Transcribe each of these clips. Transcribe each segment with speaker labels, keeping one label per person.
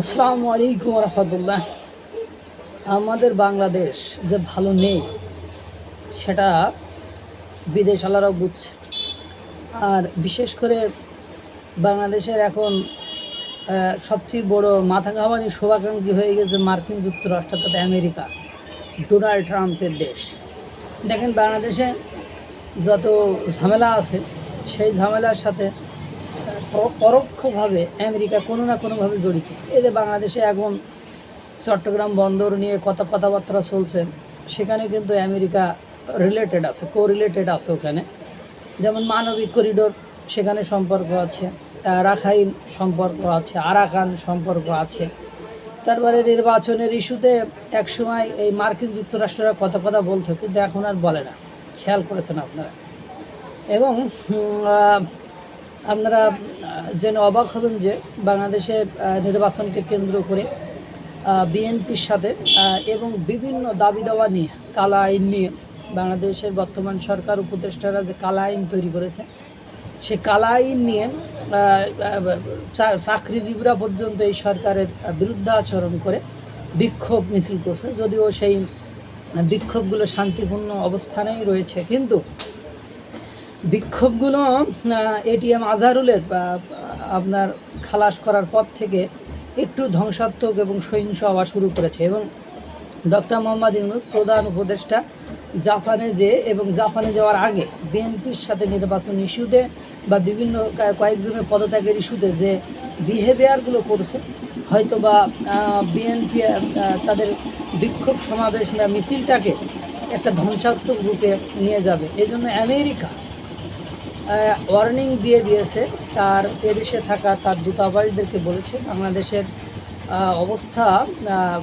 Speaker 1: আসসালামু আলাইকুম রহমতুল্লাহ আমাদের বাংলাদেশ যে ভালো নেই, সেটা বিদেশ আলারাও বুঝছে। আর বিশেষ করে বাংলাদেশের এখন সবচেয়ে বড় মাথা ঘামানি শুভাকাঙ্ক্ষী হয়ে গেছে মার্কিন যুক্তরাষ্ট্র তথা আমেরিকা, ডোনাল্ড ট্রাম্পের দেশ। দেখেন বাংলাদেশে যত ঝামেলা আছে, সেই ঝামেলার সাথে পরোক্ষভাবে আমেরিকা কোনো না কোনোভাবে জড়িত। যে বাংলাদেশে এখন চট্টগ্রাম বন্দর নিয়ে কত কথাবার্তা চলছে, সেখানে কিন্তু আমেরিকা রিলেটেড আছে কো রিলেটেড আছে ওখানে। যেমন মানবিক করিডোর সেখানে সম্পর্ক আছে রাখাইন সম্পর্ক আছে, আরাকান সম্পর্ক আছে। তারপরে নির্বাচনের ইস্যুতে একসময় এই মার্কিন যুক্তরাষ্ট্ররা কথা কথা বলতো, কিন্তু এখন আর বলে না। খেয়াল করেছেন আপনারা। এবং আপনারা জেনে অবাক হবেন যে বাংলাদেশের নির্বাচনকে কেন্দ্র করে বিএনপির সাথে এবং বিভিন্ন দাবি দাওয়া নিয়ে, কালা আইন নিয়ে বাংলাদেশের বর্তমান সরকার উপদেষ্টারা যে কালা আইন তৈরি করেছে সে কালা আইন নিয়ে চাকরিজীবীরা পর্যন্ত এই সরকারের বিরুদ্ধে আচরণ করে বিক্ষোভ মিছিল করছে, যদিও সেই বিক্ষোভগুলো শান্তিপূর্ণ অবস্থানেই রয়েছে। কিন্তু বিক্ষোভগুলো এটিএম আজহারুলের আপনার খালাস করার পর থেকে একটু ধ্বংসাত্মক এবং সহিংস হওয়া শুরু করেছে এবং ডক্টর মোহাম্মদ ইউনুস প্রধান উপদেষ্টা জাপানে যে এবং জাপানে যাওয়ার আগে বিএনপির সাথে নির্বাচন ইস্যুতে বা বিভিন্ন কয়েকজনের পদত্যাগের ইস্যুতে যে বিহেভিয়ারগুলো করছে হয়তো বা বিএনপি তাদের বিক্ষোভ সমাবেশ বা মিছিলটাকে একটা ধ্বংসাত্মক রূপে নিয়ে যাবে। এই জন্য আমেরিকা ওয়ার্নিং দিয়ে দিয়েছে। তার এদেশে থাকা তার দূতাবাসদেরকে বলেছে, বাংলাদেশের অবস্থা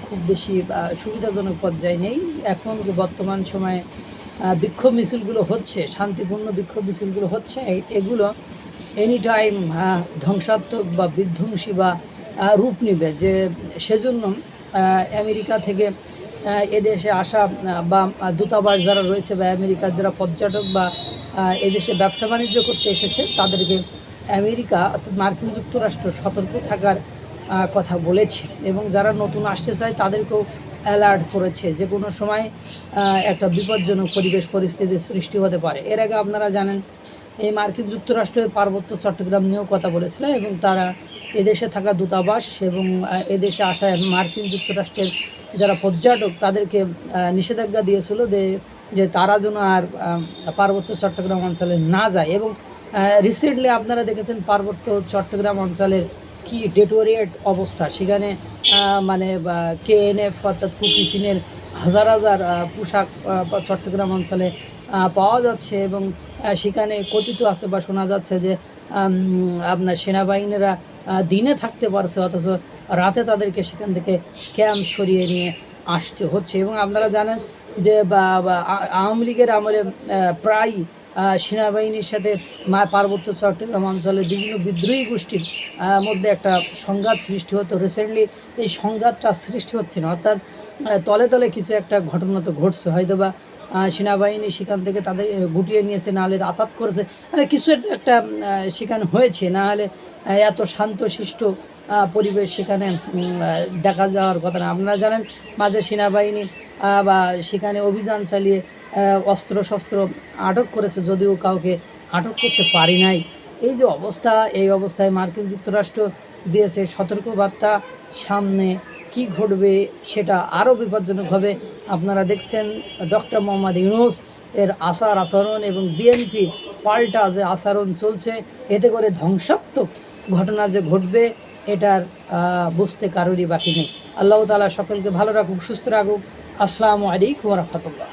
Speaker 1: খুব বেশি সুবিধাজনক পর্যায়ে নেই। এখন যে বর্তমান সময়ে বিক্ষোভ মিছিলগুলো হচ্ছে, শান্তিপূর্ণ বিক্ষোভ মিছিলগুলো হচ্ছে এগুলো এনি টাইম ধ্বংসাত্মক বা বিধ্বংসী বা রূপ নেবে। যে সেজন্য আমেরিকা থেকে এদেশে আসা বা দূতাবাস যারা রয়েছে বা আমেরিকার যারা পর্যটক বা এদেশে ব্যবসা বাণিজ্য করতে এসেছে, তাদেরকে আমেরিকা অর্থাৎ মার্কিন যুক্তরাষ্ট্র সতর্ক থাকার কথা বলেছে। এবং যারা নতুন আসতে চায়, তাদেরকেও অ্যালার্ট করেছে যে কোনো সময় একটা বিপজ্জনক পরিবেশ পরিস্থিতির সৃষ্টি হতে পারে। এর আগে আপনারা জানেন, এই মার্কিন যুক্তরাষ্ট্রের পার্বত্য চট্টগ্রাম নিয়েও কথা বলেছিল এবং তারা এদেশে থাকা দূতাবাস এবং এদেশে আসা মার্কিন যুক্তরাষ্ট্রের যারা পর্যটক, তাদেরকে নিষেধাজ্ঞা দিয়েছিল যে যে তারা যেন আর পার্বত্য চট্টগ্রাম অঞ্চলে না যায়। এবং রিসেন্টলি আপনারা দেখেছেন পার্বত্য চট্টগ্রাম অঞ্চলের কি ডেটোরিয়েট অবস্থা। সেখানে মানে কেএনএফ অর্থাৎ কুকিসিনের হাজার হাজার পোশাক চট্টগ্রাম অঞ্চলে পাওয়া যাচ্ছে এবং সেখানে কথিত আছে বা শোনা যাচ্ছে যে আপনার সেনাবাহিনীরা দিনে থাকতে পারছে, অথচ রাতে তাদেরকে সেখান থেকে ক্যাম্প সরিয়ে নিয়ে আসতে হচ্ছে। এবং আপনারা জানেন যে আওয়ামী লীগের আমলে প্রায় সেনাবাহিনীর সাথে মা পার্বত্য চট্টগ্রাম অঞ্চলের বিভিন্ন বিদ্রোহী গোষ্ঠীর মধ্যে একটা সংঘাত সৃষ্টি হতো। রিসেন্টলি এই সংঘাতটা সৃষ্টি হচ্ছে না। অর্থাৎ তলে তলে কিছু একটা ঘটনা তো ঘটছে। হয়তো বা সেনাবাহিনী সেখান থেকে তাদের গুটিয়ে নিয়েছে নাহলে আতাত করেছে। মানে কিছু একটা সেখানে হয়েছে। না হলে এত শান্তশিষ্ট পরিবেশ সেখানে দেখা যাওয়ার কথা না। আপনারা জানেন, মাঝে সেনাবাহিনী বা সেখানে অভিযান চালিয়ে অস্ত্র শস্ত্র আটক করেছে, যদিও কাউকে আটক করতে পারি নাই। এই যে অবস্থা, এই অবস্থায় মার্কিন যুক্তরাষ্ট্র দিয়েছে সতর্কবার্তা। সামনে কি ঘটবে সেটা আরও বিপজ্জনক হবে। আপনারা দেখছেন ডক্টর মোহাম্মদ ইউনুস এর আচার আচরণ এবং বিএনপি পাল্টা যে আচরণ চলছে, এতে করে ধ্বংসাত্মক ঘটনা যে ঘটবে এটার বুঝতে কারোরই বাকি নেই। আল্লাহ তালা সকলকে ভালো রাখুক, সুস্থ রাখুক। আসসালামু আলাইকুম রহমতুল্লাহ।